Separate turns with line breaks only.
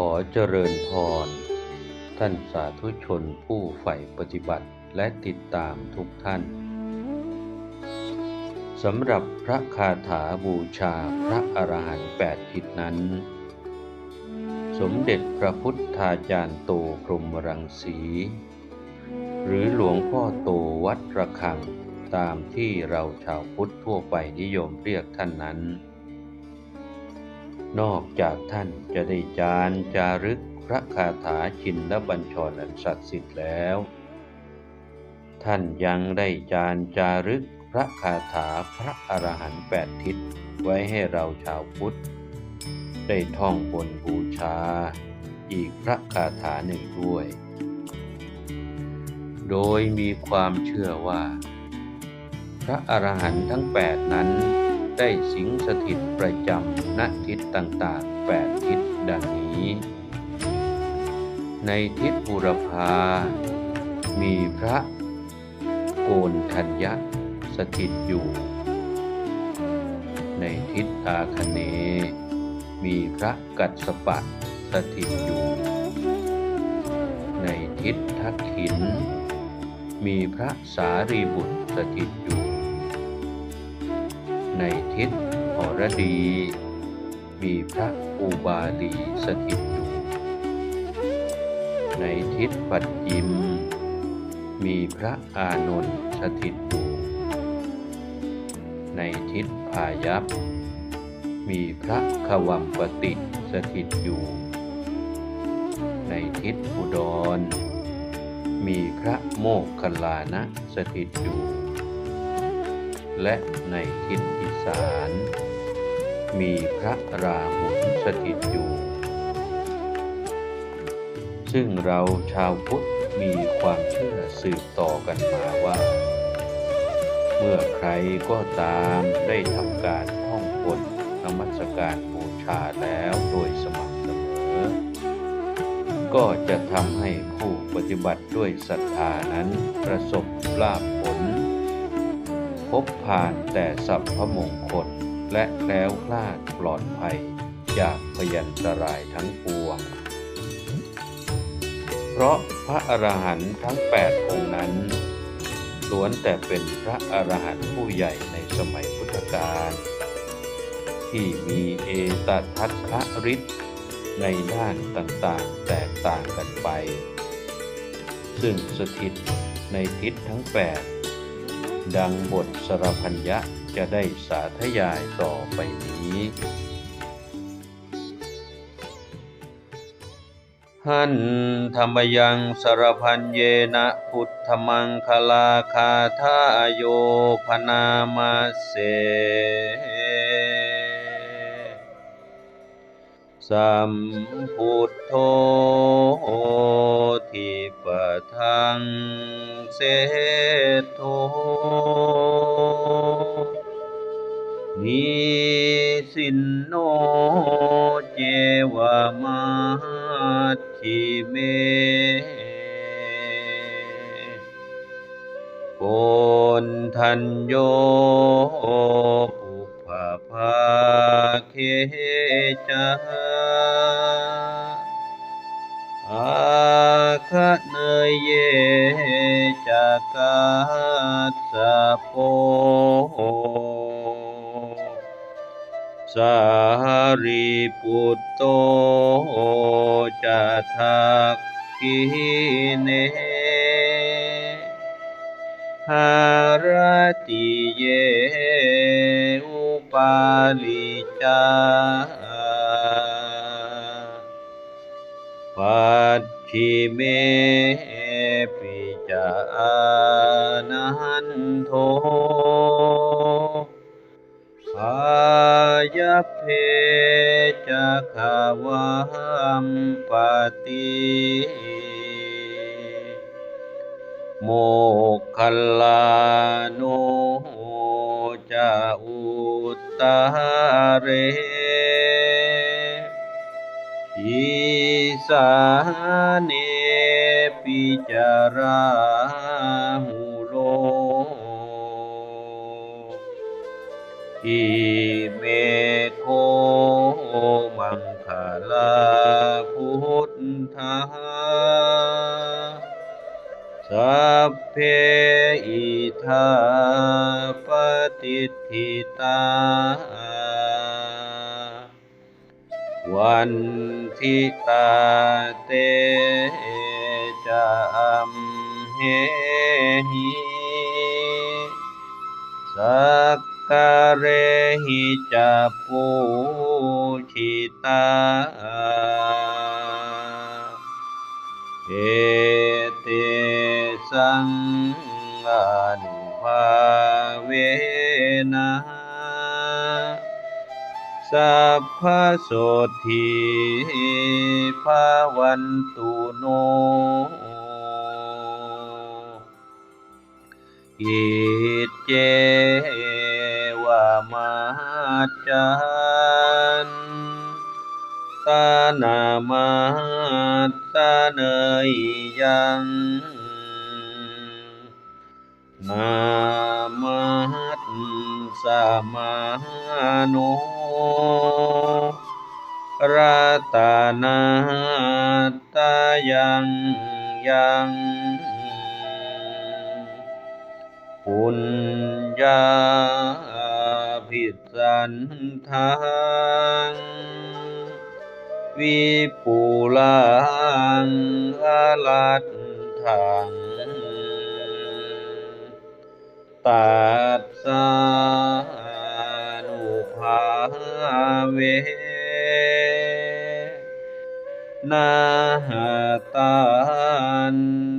ขอเจริญพร ท่านสาธุชนผู้ใฝ่ปฏิบัติและติดตามทุกท่านสำหรับพระคาถาบูชาพระอรหันต์แปดทิศนั้น สมเด็จพระพุทธาจารย์โตพรหมรังสี หรือหลวงพ่อโตวัดระฆังตามที่เราชาวพุทธทั่วไปนิยมเรียกท่านนั้น นอกจากท่านจะได้จารจารึกพระคาถาชินและบัญชรอันศักดิ์สิทธิ์แล้ว ท่านยังได้จารจารึกพระคาถาพระอรหันต์แปดทิศไว้ให้เราชาวพุทธ ได้ท่องบนบูชา อีกพระคาถาหนึ่งด้วย โดยมีความเชื่อว่า พระอรหันต์ทั้งแปดนั้น ได้สิงสถิตประจำณทิศต่างๆแปดทิศดังนี้ ในทิศบุรพา มีพระโกนทัญญะสถิตอยู่ ในทิศอาคเน มีพระกัสสปะสถิตอยู่ ในทิศทักขิน มีพระสารีบุตรสถิตอยู่ ในทิศหรดี มีพระอุบาลีสถิตอยู่ ในทิศปัจจิม มีพระอานนท์สถิตอยู่ ในทิศพายัพมีพระขวัมปติสถิตอยู่ ในทิศอุดร มีพระโมคคัลลานะสถิตอยู่ และในทิศอีสาน มีพระราหุลสถิตอยู่ ซึ่งเราชาวพุทธมีความเชื่อสืบต่อกันมาว่า เมื่อใครก็ตามได้ทำการท่องบนนมัสการบูชาแล้วโดยสม่ำเสมอ ก็จะทำให้ผู้ปฏิบัติด้วยศรัทธานั้นประสบลาภผล บผ่านแต่สัพพมงคล และแคล้วคลาดปลอดภัย จากพยันตรายทั้งปวง เพราะพระอรหันต์ทั้งแปดองค์นั้นล้วนแต่เป็นพระอรหันต์ผู้ใหญ่ในสมัยพุทธกาลที่มีเอตทัคคะฤทธิ์ในด้านต่างๆแตกต่างกันไป ซึ่งสถิตในทิศทั้งแปด ดังบทสรพัญญะจะได้สาธยายต่อไปนี้ หันธรรมยังสรพันเยนะพุทธมังคลาคาทาโยพนามาเสสัมพุทโธ ทิปทังเสโทนิสินโนเจวามาทิเมโกนทันโยปุพาภาเคจาอา คะเนยเยจากาสะโปสารีปุตโตจะทักกิเนหารติเยอุปาลิจา ปัจฉิเมปิจานันโทอายะเพจะขวามปติโมคคัลาโนจะอุตตาเร สาเนปิจาราหูโลอิเมโคมังคลาพุทธาสัพเพอิทาปฏิทิตา วันทิตาเตจะอัมเหหิสักการะหิจะปูชิตาเอเตสังอนุภาเวนะ สัพพโสทิภาวันตุโนอิเจวามจจันตานามาตาเนยยังนามัสสามาโน รัตนาตายังยังปุญญาภิสันทังวิปุลังอลัตถังตัส เว นาตันตาย